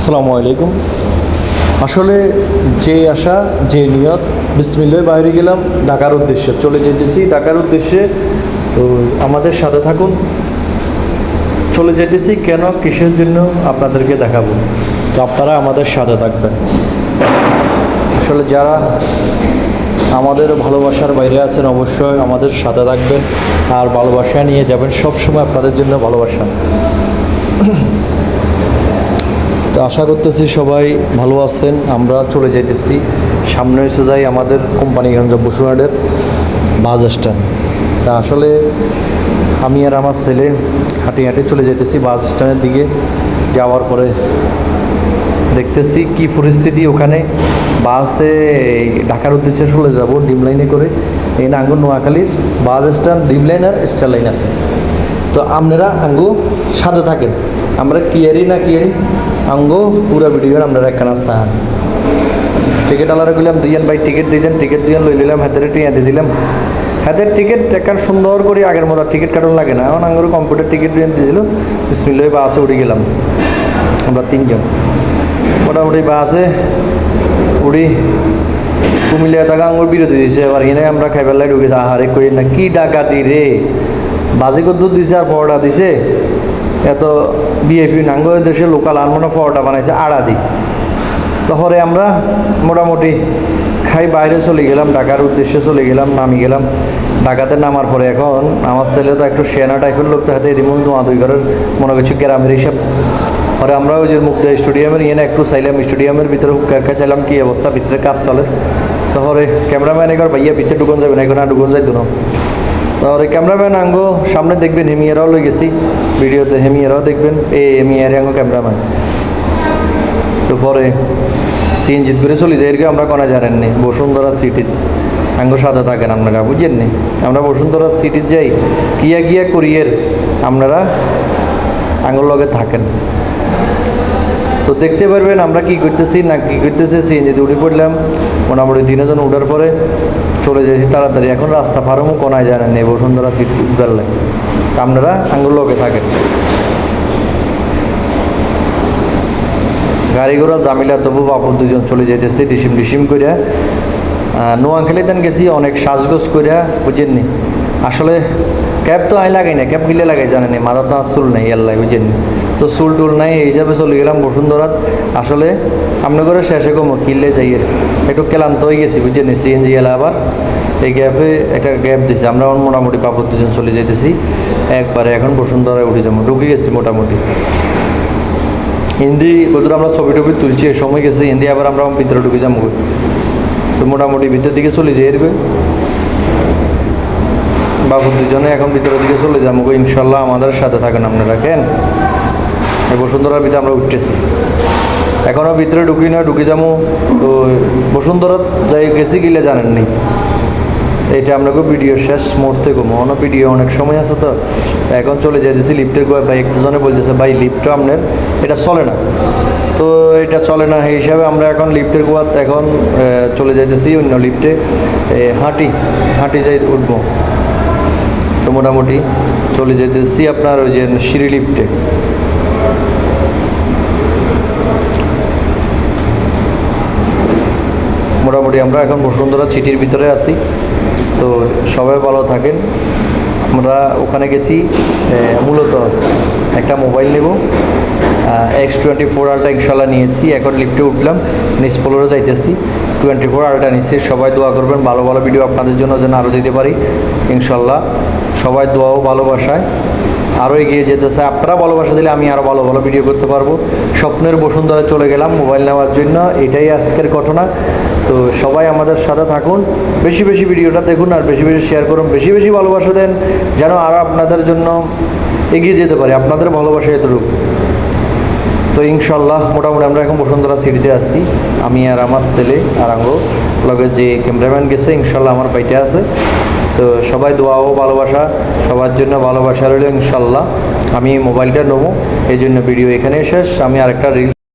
আসসালামু আলাইকুম। আসলে যে আশা, যে নিয়ত বিসমিল্লায় বাইরে গেলাম, ঢাকার উদ্দেশ্যে চলে যেতেছি। ঢাকার উদ্দেশ্যে তো আমাদের সাথে থাকুন। চলে যেতেছি কেন, কিসের জন্য আপনাদেরকে দেখাবো। তো আপনারা আমাদের সাথে থাকবেন। আসলে যারা আমাদের ভালোবাসার বাইরে আছেন, অবশ্যই আমাদের সাথে থাকবেন। আর ভালোবাসা নিয়ে যাবেন সবসময় আপনাদের জন্য ভালোবাসা। তো আশা করতেছি সবাই ভালো আছেন, আমরা চলে যাইতেছি। সামনে এসে যাই আমাদের কোম্পানিগঞ্জ বসুরহাটের বাস স্ট্যান্ড। তা আসলে আমি আর আমার ছেলে হাঁটি হাঁটি চলে যেতেছি বাস স্ট্যান্ডের দিকে। যাওয়ার পরে দেখতেছি কি পরিস্থিতি ওখানে। বাসে ঢাকার উদ্দেশ্যে চলে যাব ডিম লাইনে করে। এই নাঙ্গু নোয়াখালীর বাস স্ট্যান্ড, ডিম লাইন আর স্টার লাইন আছে। তো আপনারা আঙ্গু সাথে থাকেন। আমরা কিয়ারি না কিয়ারি? আঙ্গু, পুরো ভিডিও আপনারা একখানা চান টিকিট আলাদা গেলাম দুইজন ভাই টিকিট দিলেন টিকিট দুইজন লই নিলাম হাতের টিয়া দিয়ে দিলাম। হাতের টিকিট একখান সুন্দর করে আগের মতো টিকিট কাটন লাগে না। এখন আঙ্গুর কম্পিউটার টিকিট দিয়ে দিল বিসমিল্লাহ বাসে উঠে গেলাম। আমরা তিনজন। মোটামুটি বাসে উড়ি কুমিল্লা টাকা আঙুর বিরতি দিয়েছে এবার এনে আমরা খাইবার লাই ঢুকেছি। আহারে কই না, কি ডাকাতি রে? বাজি কত দিছে আর পরোটা দিছে। এত বিএপি নাঙ্গ দেশে লোকাল আর মনে পরোটা বানাইছে আড়া দি। তারপরে আমরা মোটামুটি খাই, বাইরে চলে গেলাম, ঢাকার উদ্দেশ্যে চলে গেলাম, নামি গেলাম। ঢাকাতে নামার পরে এখন আমার ছেলে তো একটু সেনা টাইপের লোক তো হাতে রিমন দোয়া দুই ঘরের মনে করছি গ্রামের হিসাব। পরে আমরা ওই যে মুক্ত স্টেডিয়ামের ইয়ে একটু চাইলাম স্টেডিয়ামের ভিতরে হুক্কা চাইলাম, কি অবস্থা, ভিতরে কাজ চলে। তারপরে ক্যামেরাম্যান এবার ভাইয়া, ভিতরে ঢুকন যাবে না এখন আর ঢুকন যাইতো না। তারপরে ক্যামেরাম্যান আঙ্গো, সামনে দেখবেন হেমিয়ারাও লই গেছি। ভিডিওতে হেমিয়ারাও দেখবেন। এ, হেমিয়ারে আঙ্গো ক্যামেরাম্যান। তো পরে সিএনজিত করে চলে যাই এরকম আমরা কোনো জানেন নি। বসুন্ধরা সিটির আঙ্গো সাথে থাকেন আপনারা বুঝেন নি। আমরা বসুন্ধরা সিটির যাই কিয়া গিয়া করিয়ের আপনারা আঙ্গুর লগে থাকেন। তো দেখতে পারবেন আমরা কি করতেছি, না কি করতেছি। সিএনজিতে উঠে পড়লাম। মোটামুটি তিনজন উঠার পরে চলে যাইছি তাড়াতাড়ি। এখন রাস্তা ফারমও কোনায় জানেন এই বসুন্ধরা সিট উঠলে আপনারা আঙ্গুল লোকে থাকেন। গাড়ি ঘোড়া, জামিলা তবু বাপুর দুজন চলে যেতেছে ডিসিম ডিসিম করিয়া নোয়াখালিতে গেছি, অনেক সাজগোজ করিয়া বুঝেননি। আসলে ক্যাব তো আই লাগাই না ক্যাব গিলে লাগাই জানেনি মাথা তো আর চুল নেই, আল্লাহ বুঝেননি তো চুল টুল নাই, এই হিসাবে চলে গেলাম বসুন্ধরাত। আসলে আপনার ঘরে শেষে কমো কিনলে যাই একটু ক্লান্ত হয়ে গেছি, বুঝেনি সিএনজি এলা আবার। এই গ্যাপে একটা গ্যাপ দিছে, আমরা মোটামুটি বাপু দুজন চলে যেতেছি একবারে এখন বসুন্ধরায় উঠে যাব, ঢুকে গেছি মোটামুটি। হিন্দি কতটা আমরা ছবি টবি তুলছি সময় গেছে হিন্দি আবার আমরা ভিতরে ঢুকে যাব। তো মোটামুটি ভিতর দিকে চলে এরবে বাবু দুজনে এখন ভিতরের দিকে চলে যাব ইনশাল্লাহ আমাদের সাথে থাকেন আপনারা, কেন? এই বসুন্ধরার ভিতরে আমরা উঠতেছি। এখনও ভিতরে ঢুকি না, ঢুকে যাব তো বসুন্ধরা যাই গেছি গিলে জানেননি। এটা আপনাকে ভিডিও শেষ মুহূর্তে কমো অন্য ভিডিও অনেক সময় আছে তো। এখন চলে যেতেছি লিফটের গোয়া ভাই একজনে বলতেছে, ভাই, লিফটটা আপনার, এটা চলে না। তো এটা চলে না, সেই হিসাবে আমরা এখন লিফটের গোয়াত এখন চলে যাইতেছি অন্য লিফটে হাঁটি হাঁটি যাই উঠবো। মোটামুটি চলে যেতেছি আপনার ওই যে সিঁড়ি মোটামুটি আমরা এখন বসুন্ধরা সিটির ভিতরে আছি। তো সবাই ভালো থাকেন। আমরা ওখানে গেছি মূলত একটা মোবাইল নেব। এক্স টোয়েন্টি ফোর আলটা ইনশাল্লাহ নিয়েছি। এখন লিফটে উঠলাম, নিচ ফ্লোরে যাইতেছি। টোয়েন্টি ফোর আলটা নিচ্ছি সবাই দোয়া করবেন। ভালো ভালো ভিডিও আপনাদের জন্য যেন আরও দিতে পারি ইনশাল্লাহ সবাই দোয়াও ভালোবাসায়। আরও এগিয়ে যেতে চাই আপনারা ভালোবাসা দিলে আমি আরও ভালো ভালো ভিডিও করতে পারব। স্বপ্নের বসুন্ধরা চলে গেলাম মোবাইল নেওয়ার জন্য। এটাই আজকের ঘটনা। তো সবাই আমাদের সাথে থাকুন। বেশি বেশি ভিডিওটা দেখুন আর বেশি বেশি শেয়ার করুন। বেশি বেশি ভালোবাসা দেন যেন আরও আপনাদের জন্য এগিয়ে যেতে পারি। আপনাদের ভালোবাসা এতটুকু। তো ইনশাল্লাহ মোটামুটি আমরা এখন বসুন্ধরা সিটিতে আসছি আমি আর আমার ছেলে আর আঙ্গো লগে যে ক্যামেরাম্যান গেছে ইনশাল্লাহ আমার বাইটে আছে। তো সবাই দোয়া ও ভালোবাসা, সবার জন্য ভালোবাসা রইল ইনশাল্লাহ। আমি মোবাইলটা নেব, এই জন্য ভিডিও এখানে শেষ। আমি আরেকটা রিল